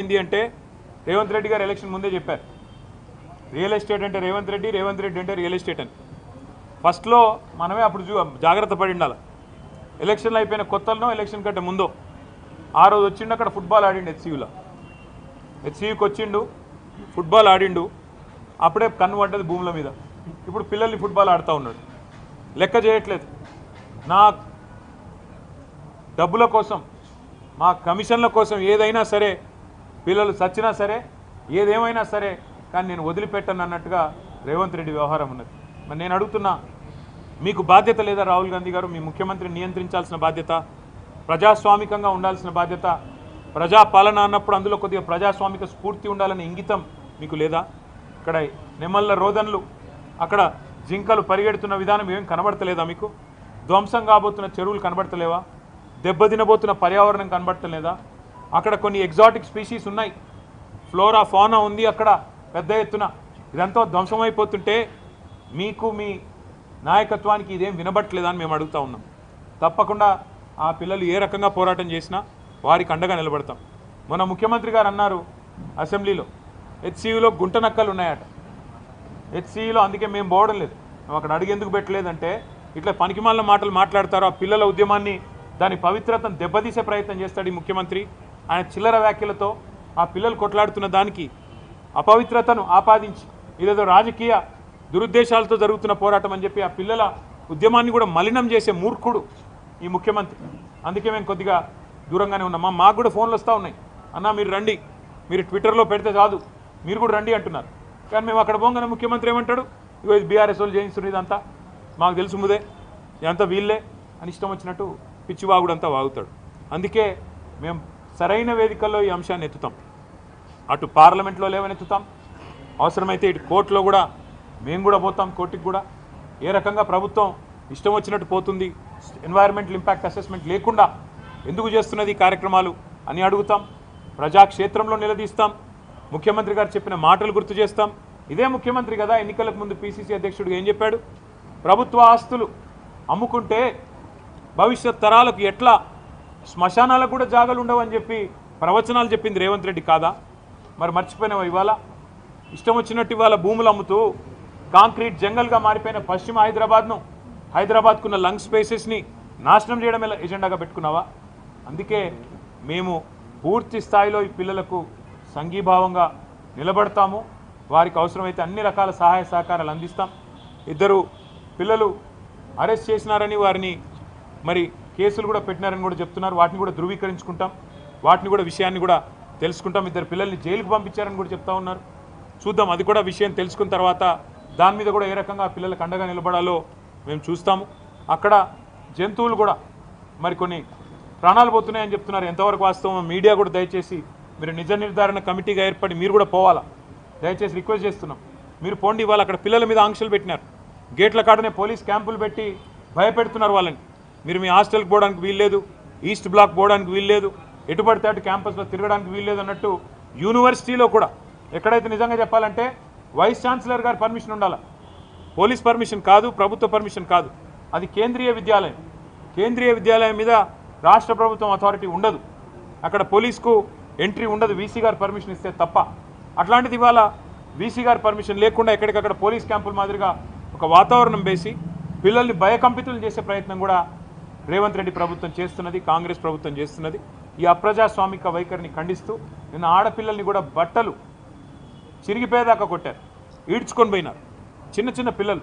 ఏంది అంటే రేవంత్ రెడ్డి గారు ఎలక్షన్ ముందే చెప్పారు. రియల్ ఎస్టేట్ అంటే రేవంత్ రెడ్డి రేవంత్ రెడ్డి అంటే రియల్ ఎస్టేట్ అని. ఫస్ట్లో మనమే అప్పుడు చూ జాగ్రత్త పడి ఉండాలి. ఎలక్షన్లు అయిపోయిన కొత్తలనో ఎలక్షన్ కంటే ముందో. ఆ రోజు వచ్చిండు అక్కడ ఫుట్బాల్ ఆడిండు హెచ్సియూలో. హెచ్సియూకి వచ్చిండు ఫుట్బాల్ ఆడిండు. అప్పుడే కన్ను పడ్డది భూముల మీద. ఇప్పుడు పిల్లల్ని ఫుట్బాల్ ఆడుతూ ఉన్నాడు. లెక్క చేయట్లేదు. నా డబ్బుల కోసం మా కమిషన్ల కోసం ఏదైనా సరే పిల్లలు చచ్చినా సరే ఏదేమైనా సరే కానీ నేను వదిలిపెట్టను అన్నట్టుగా రేవంత్ రెడ్డి వ్యవహారం ఉన్నది. మరి నేను అడుగుతున్నా మీకు బాధ్యత లేదా రాహుల్ గాంధీ గారు? మీ ముఖ్యమంత్రిని నియంత్రించాల్సిన బాధ్యత ప్రజాస్వామికంగా ఉండాల్సిన బాధ్యత ప్రజాపాలన అన్నప్పుడు అందులో కొద్దిగా ప్రజాస్వామిక స్ఫూర్తి ఉండాలనే ఇంగితం మీకు లేదా? ఇక్కడ నెమ్మల్ల రోదన్లు అక్కడ జింకలు పరిగెడుతున్న విధానం ఏం కనబడతలేదా మీకు? ధ్వంసం కాబోతున్న చెరువులు కనబడతలేవా? దెబ్బతినబోతున్న పర్యావరణం కనబడతలేదా? అక్కడ కొన్ని ఎగ్జాటిక్ స్పీషీస్ ఉన్నాయి. ఫ్లోరా ఫానా ఉంది అక్కడ పెద్ద ఎత్తున. ఇదంతా ధ్వంసమైపోతుంటే మీకు మీ నాయకత్వానికి ఇదేం వినబట్టలేదని మేము అడుగుతా ఉన్నాం. తప్పకుండా ఆ పిల్లలు ఏ రకంగా పోరాటం చేసినా వారికి అండగా నిలబడతాం. మన ముఖ్యమంత్రి గారు అన్నారు అసెంబ్లీలో హెచ్సియులో గుంట నక్కలు ఉన్నాయట. హెచ్సిఈలో అందుకే మేము పోవడం లేదు. మేము అక్కడ అడిగేందుకు పెట్టలేదంటే ఇట్లా పనికిమాలిన మాటలు మాట్లాడతారు. ఆ పిల్లల ఉద్యమాన్ని దాని పవిత్రతను దెబ్బతీసే ప్రయత్నం చేస్తాడు ఈ ముఖ్యమంత్రి. ఆయన చిల్లర వ్యాఖ్యలతో ఆ పిల్లలు కొట్లాడుతున్న దానికి అపవిత్రతను ఆపాదించి ఇదేదో రాజకీయ దురుద్దేశాలతో జరుగుతున్న పోరాటం అని చెప్పి ఆ పిల్లల ఉద్యమాన్ని కూడా మలినం చేసే మూర్ఖుడు ఈ ముఖ్యమంత్రి. అందుకే మేము కొద్దిగా దూరంగానే ఉన్నాం. మాకు కూడా ఫోన్లు వస్తూ ఉన్నాయి. అన్న మీరు రండి. మీరు ట్విట్టర్లో పెడితే కాదు మీరు కూడా రండి అంటున్నారు. కానీ మేము అక్కడ పోగానే ముఖ్యమంత్రి ఏమంటాడు? ఇగో ఇది బీఆర్ఎస్ వాళ్ళు చేయిస్తున్నారు ఇదంతా. మాకు తెలుసు ముదే. ఇదంతా వీళ్ళే. అని ఇష్టం వచ్చినట్టు పిచ్చివాగుడంతా వాగుతాడు. అందుకే మేము సరైన వేదికల్లో ఈ అంశాన్ని ఎత్తుతాం. అటు పార్లమెంట్లో లేవనెత్తుతాం అవసరమైతే ఇటు కోర్టులో కూడా మేము కూడా పోతాం కోర్టుకి కూడా. ఏ రకంగా ప్రభుత్వం ఇష్టం వచ్చినట్టు పోతుంది ఎన్వైరన్మెంటల్ ఇంపాక్ట్ అసెస్మెంట్ లేకుండా ఎందుకు చేస్తున్నది ఈ కార్యక్రమాలు అని అడుగుతాం. ప్రజాక్షేత్రంలో నిలదీస్తాం. ముఖ్యమంత్రి గారు చెప్పిన మాటలు గుర్తు చేస్తాం. ఇదే ముఖ్యమంత్రి కదా ఎన్నికలకు ముందు పీసీసీ అధ్యక్షుడు ఏం చెప్పాడు? ప్రభుత్వ ఆస్తులు అమ్ముకుంటే భవిష్యత్ తరాలకు ఎట్లా శ్మశానాలకు కూడా జాగాలు ఉండవని చెప్పి ప్రవచనాలు చెప్పింది రేవంత్ రెడ్డి కాదా? మరి మర్చిపోయినావా ఇవాళ? ఇష్టం వచ్చినట్టు ఇవాళ భూములు అమ్ముతూ కాంక్రీట్ జంగల్గా మారిపోయిన పశ్చిమ హైదరాబాద్ను హైదరాబాద్కున్న లంగ్ స్పేసెస్ని నాశనం చేయడం ఎలా ఎజెండాగా పెట్టుకున్నావా? అందుకే మేము పూర్తి స్థాయిలో ఈ పిల్లలకు సంఘీభావంగా నిలబడతాము. వారికి అవసరమైతే అన్ని రకాల సహాయ సహకారాలు అందిస్తాం. ఇద్దరు పిల్లలు అరెస్ట్ చేసినారని వారిని మరి కేసులు కూడా పెట్టినారని కూడా చెప్తున్నారు. వాటిని కూడా ధృవీకరించుకుంటాం. వాటిని కూడా విషయాన్ని కూడా తెలుసుకుంటాం. ఇద్దరు పిల్లల్ని జైలుకు పంపించారని కూడా చెప్తా ఉన్నారు. చూద్దాం అది కూడా విషయం తెలుసుకున్న తర్వాత దాని మీద కూడా ఏ రకంగా ఆ పిల్లలకు అండగా నిలబడాలో మేము చూస్తాము. అక్కడ జంతువులు కూడా మరి కొన్ని ప్రాణాలు పోతున్నాయని చెప్తున్నారు. ఎంతవరకు వాస్తవం మీడియా కూడా దయచేసి మీరు నిజ నిర్ధారణ కమిటీగా ఏర్పడి మీరు కూడా పోవాలా? దయచేసి రిక్వెస్ట్ చేస్తున్నాం. మీరు పోండి ఇవాళ అక్కడ పిల్లల మీద ఆంక్షలు పెట్టినారు. గేట్ల కాడనే పోలీస్ క్యాంపులు పెట్టి భయపెడుతున్నారు వాళ్ళని. మీరు మీ హాస్టల్కి పోవడానికి వీల్లేదు ఈస్ట్ బ్లాక్ పోవడానికి వీల్లేదు ఎటు పడితే అటు క్యాంపస్లో తిరగడానికి వీల్లేదు అన్నట్టు యూనివర్సిటీలో కూడా ఎక్కడైతే నిజంగా చెప్పాలంటే వైస్ ఛాన్సలర్ గారి పర్మిషన్ ఉండాలి? పోలీస్ పర్మిషన్ కాదు ప్రభుత్వ పర్మిషన్ కాదు. అది కేంద్రీయ విద్యాలయం. కేంద్రీయ విద్యాలయం మీద రాష్ట్ర ప్రభుత్వం అథారిటీ ఉండదు. అక్కడ పోలీస్కు ఎంట్రీ ఉండదు వీసీ గారు పర్మిషన్ ఇస్తే తప్ప. అట్లాంటిది ఇవాళ వీసీ గారు పర్మిషన్ లేకుండా ఎక్కడికక్కడ పోలీస్ క్యాంపుల మాదిరిగా ఒక వాతావరణం వేసి పిల్లల్ని భయకంపితులు చేసే ప్రయత్నం కూడా రేవంత్ రెడ్డి ప్రభుత్వం చేస్తున్నది కాంగ్రెస్ ప్రభుత్వం చేస్తున్నది. ఈ అప్రజాస్వామిక వైఖరిని ఖండిస్తూ నిన్న ఆడపిల్లల్ని కూడా బట్టలు చిరిగిపోయేదాకా కొట్టారు. ఈడ్చుకొని పోయినారు. చిన్న చిన్న పిల్లలు.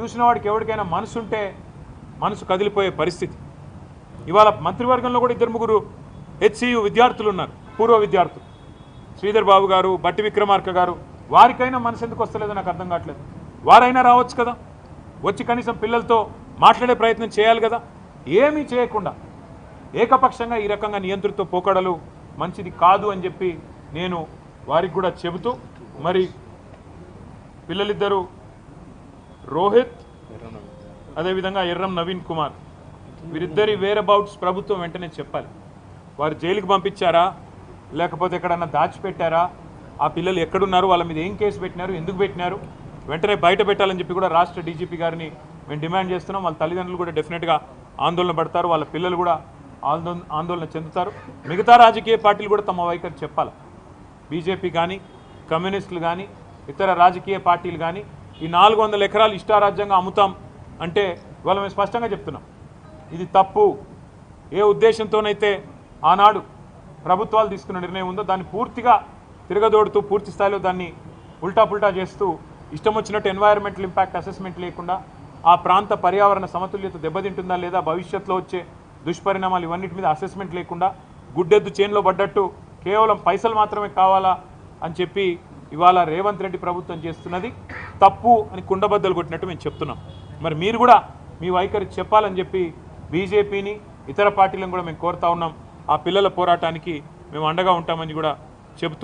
చూసిన వాడికి ఎవరికైనా మనసుంటే మనసు కదిలిపోయే పరిస్థితి. ఇవాళ మంత్రివర్గంలో కూడా ఇద్దరు ముగ్గురు హెచ్సియు విద్యార్థులు ఉన్నారు. పూర్వ విద్యార్థులు. శ్రీధర్ బాబు గారు బట్టి విక్రమార్క గారు. వారికైనా మనసు ఎందుకు వస్తలేదో నాకు అర్థం కావట్లేదు. వారైనా రావచ్చు కదా? వచ్చి కనీసం పిల్లలతో మాట్లాడే ప్రయత్నం చేయాలి కదా? ఏమీ చేయకుండా ఏకపక్షంగా ఈ రకంగా నియంత్రిత పోకడలు మంచిది కాదు అని చెప్పి నేను వారికి కూడా చెబుతూ మరి పిల్లలిద్దరూ రోహిత్ అదేవిధంగా ఎర్రం నవీన్ కుమార్ వీరిద్దరి వేరబౌట్స్ ప్రభుత్వం వెంటనే చెప్పాలి. వారు జైలుకి పంపించారా? లేకపోతే ఎక్కడన్నా దాచిపెట్టారా? ఆ పిల్లలు ఎక్కడున్నారు? వాళ్ళ మీద ఏం కేసు పెట్టినారు? ఎందుకు పెట్టినారు? వెంటనే బయట పెట్టాలని చెప్పి కూడా రాష్ట్ర డీజీపీ గారిని మేము డిమాండ్ చేస్తున్నాం. వాళ్ళ తల్లిదండ్రులు కూడా డెఫినెట్గా ఆందోళన పడతారు వాళ్ళ పిల్లలు కూడా ఆందోళన ఆందోళన చెందుతారు. మిగతా రాజకీయ పార్టీలు కూడా తమ వైఖరి చెప్పాలి. బీజేపీ కానీ కమ్యూనిస్టులు కానీ ఇతర రాజకీయ పార్టీలు కానీ ఈ నాలుగు వందల ఎకరాలు ఇష్టారాజ్యంగా అమ్ముతాం అంటే ఇవాళ మేము స్పష్టంగా చెప్తున్నాం. ఇది తప్పు. ఏ ఉద్దేశంతోనైతే ఆనాడు ప్రభుత్వాలు తీసుకున్న నిర్ణయం ఉందో దాన్ని పూర్తిగా తిరగదోడుతూ పూర్తి స్థాయిలో దాన్ని ఉల్టా పుల్టా చేస్తూ ఇష్టం వచ్చినట్టు ఎన్వైరన్మెంటల్ ఇంపాక్ట్ అసెస్మెంట్ లేకుండా ఆ ప్రాంత పర్యావరణ సమతుల్యత దెబ్బతింటుందా లేదా భవిష్యత్తులో వచ్చే దుష్పరిణామాలు ఇవన్నిటి మీద అసెస్మెంట్ లేకుండా గుడ్డెద్దు చేన్లో పడ్డట్టు కేవలం పైసలు మాత్రమే కావాలా అని చెప్పి ఇవాళ రేవంత్ రెడ్డి ప్రభుత్వం చేస్తున్నది. తప్పు అని కుండబద్దలు కొట్టినట్టు మేము చెప్తున్నాం. మరి మీరు కూడా మీ వైఖరి చెప్పాలని చెప్పి బీజేపీని ఇతర పార్టీలను కూడా మేము కోరుతా ఉన్నాం. ఆ పిల్లల పోరాటానికి మేము అండగా ఉంటామని కూడా చెబుతూ